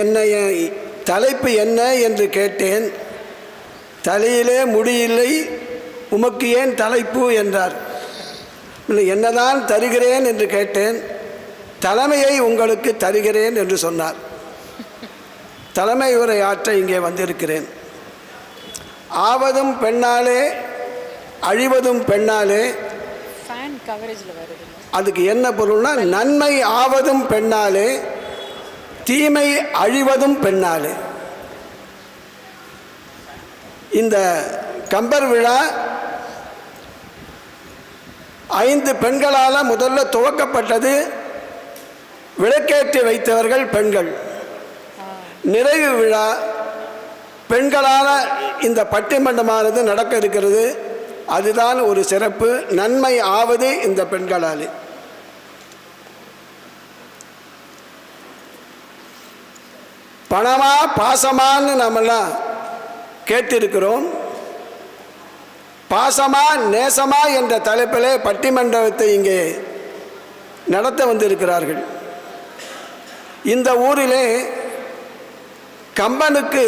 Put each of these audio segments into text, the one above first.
என்னை தலைப்பு என்ன என்று கேட்டேன். தலையிலே முடியில்லை உமக்கு ஏன் தலைப்பு என்றார். இல்லை, என்னதான் தருகிறேன் என்று கேட்டேன். தலைமையை உங்களுக்கு தருகிறேன் என்று சொன்னார். தலைமை உரை ஆற்ற இங்கே வந்திருக்கிறேன். ஆவதும் பெண்ணாலே அழிவதும் பெண்ணாலே ஃபேன் கவரேஜில் வருது. அதுக்கு என்ன பொருள்னா நன்மை ஆவதும் பெண்ணாலே தீமை அழிவதும் பெண்ணாலே. இந்த கம்பர் விழா ஐந்து பெண்களால் முதல்ல துவக்கப்பட்டது விளக்கேற்றி வைத்தவர்கள் பெண்கள். நிறைவு விழா பெண்களால் இந்த பட்டிமன்றமானது நடக்க இருக்கிறது. அதுதான் ஒரு சிறப்பு. நன்மை ஆவது இந்த பெண்களாலே. பணமா பாசமான்னு நம்மெல்லாம் கேட்டிருக்கிறோம். பாசமா நேசமா என்ற தலைப்பிலே பட்டிமன்றத்தை இங்கே நடத்த வந்திருக்கிறார்கள். இந்த ஊரிலே கம்பனுக்கு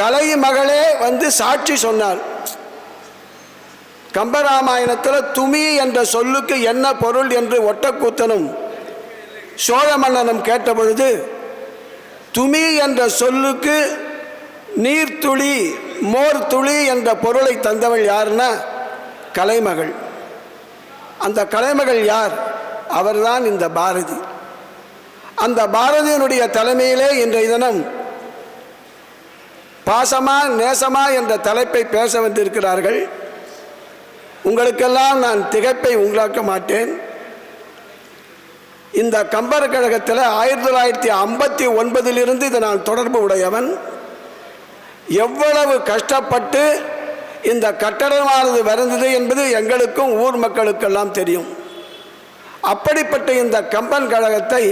கலை மகளே வந்து சாட்சி சொன்னார் கம்பராமாயணத்தில் துமி என்ற சொல்லுக்கு என்ன பொருள் என்று ஒட்டக்கூத்தனும் சோழ மன்னனும் கேட்டபொழுது துமி என்ற சொல்லுக்கு நீர்த்துளி மோர் துளி என்ற பொருளை தந்தவள் யாருன்னா கலைமகள். அந்த கலைமகள் யார்? அவர்தான் இந்த பாரதி. அந்த பாரதியினுடைய தலைமையிலே இன்றைய தினம் பாசமா நேசமா என்ற தலைப்பை பேச வந்திருக்கிறார்கள். உங்களுக்கெல்லாம் நான் திகைப்பை உங்களாக்க மாட்டேன். இந்த கம்பர் கழகத்தில் ஆயிரத்தி தொள்ளாயிரத்தி ஐம்பத்தி ஒன்பதிலிருந்து இதை நான் தொடர்பு உடையவன். எவ்வளவு கஷ்டப்பட்டு இந்த கட்டடமானது வந்தது என்பது எங்களுக்கும் ஊர் மக்களுக்கெல்லாம் தெரியும். அப்படிப்பட்ட இந்த கம்பன் கழகத்தை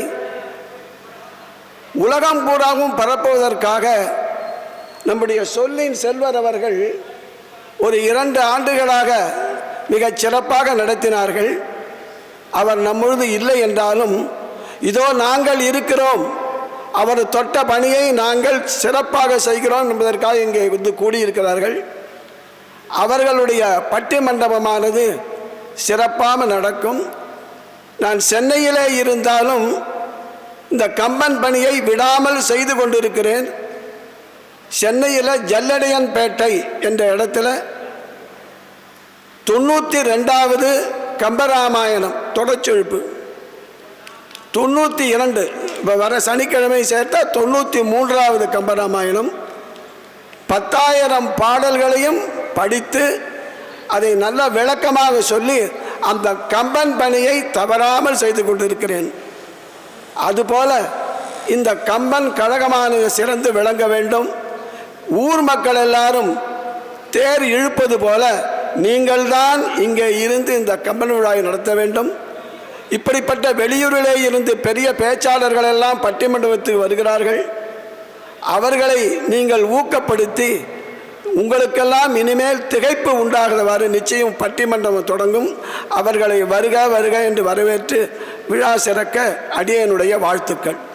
உலகம் பூராவும் பரப்புவதற்காக நம்முடைய சொல்லின் செல்வர் அவர்கள் ஒரு இரண்டு ஆண்டுகளாக மிகச் சிறப்பாக நடத்தினார்கள். அவர் நம்மொழுது இல்லை என்றாலும் இதோ நாங்கள் இருக்கிறோம். அவர் தொட்ட பணியை நாங்கள் சிறப்பாக செய்கிறோம் என்பதற்காக இங்கே வந்து கூடியிருக்கிறார்கள். அவர்களுடைய பட்டி மண்டபமானது சிறப்பாக நடக்கும். நான் சென்னையிலே இருந்தாலும் இந்த கம்பன் பணியை விடாமல் செய்து கொண்டிருக்கிறேன். சென்னையில் ஜல்லடையன்பேட்டை என்ற இடத்துல தொண்ணூற்றி ரெண்டாவது கம்பராமாயணம் தொடச்சொழிப்பு தொண்ணூற்றி இரண்டு இப்போ வர சனிக்கிழமை சேர்த்தா தொண்ணூற்றி மூன்றாவது கம்பராமாயணம். பத்தாயிரம் பாடல்களையும் படித்து அதை நல்ல விளக்கமாக சொல்லி அந்த கம்பன் பணியை தவறாமல் செய்து கொண்டிருக்கிறேன். அதுபோல இந்த கம்பன் கழகமானது சிறந்து விளங்க வேண்டும். ஊர் மக்கள் எல்லாரும் தேர் இழுப்பது போல நீங்கள்தான் இங்கே இருந்து இந்த கம்பன் விழாவை நடத்த வேண்டும். இப்படிப்பட்ட வெளியூரிலே இருந்து பெரிய பேச்சாளர்கள் எல்லாம் பட்டிமண்டபத்துக்கு வருகிறார்கள். அவர்களை நீங்கள் ஊக்கப்படுத்தி உங்களுக்கெல்லாம் இனிமேல் திகைப்பு உண்டாகிறவாறு நிச்சயம் பட்டிமன்றம் தொடங்கும். அவர்களை வருக வருக என்று வரவேற்று விழா சிறக்க அடியனுடைய வாழ்த்துக்கள்.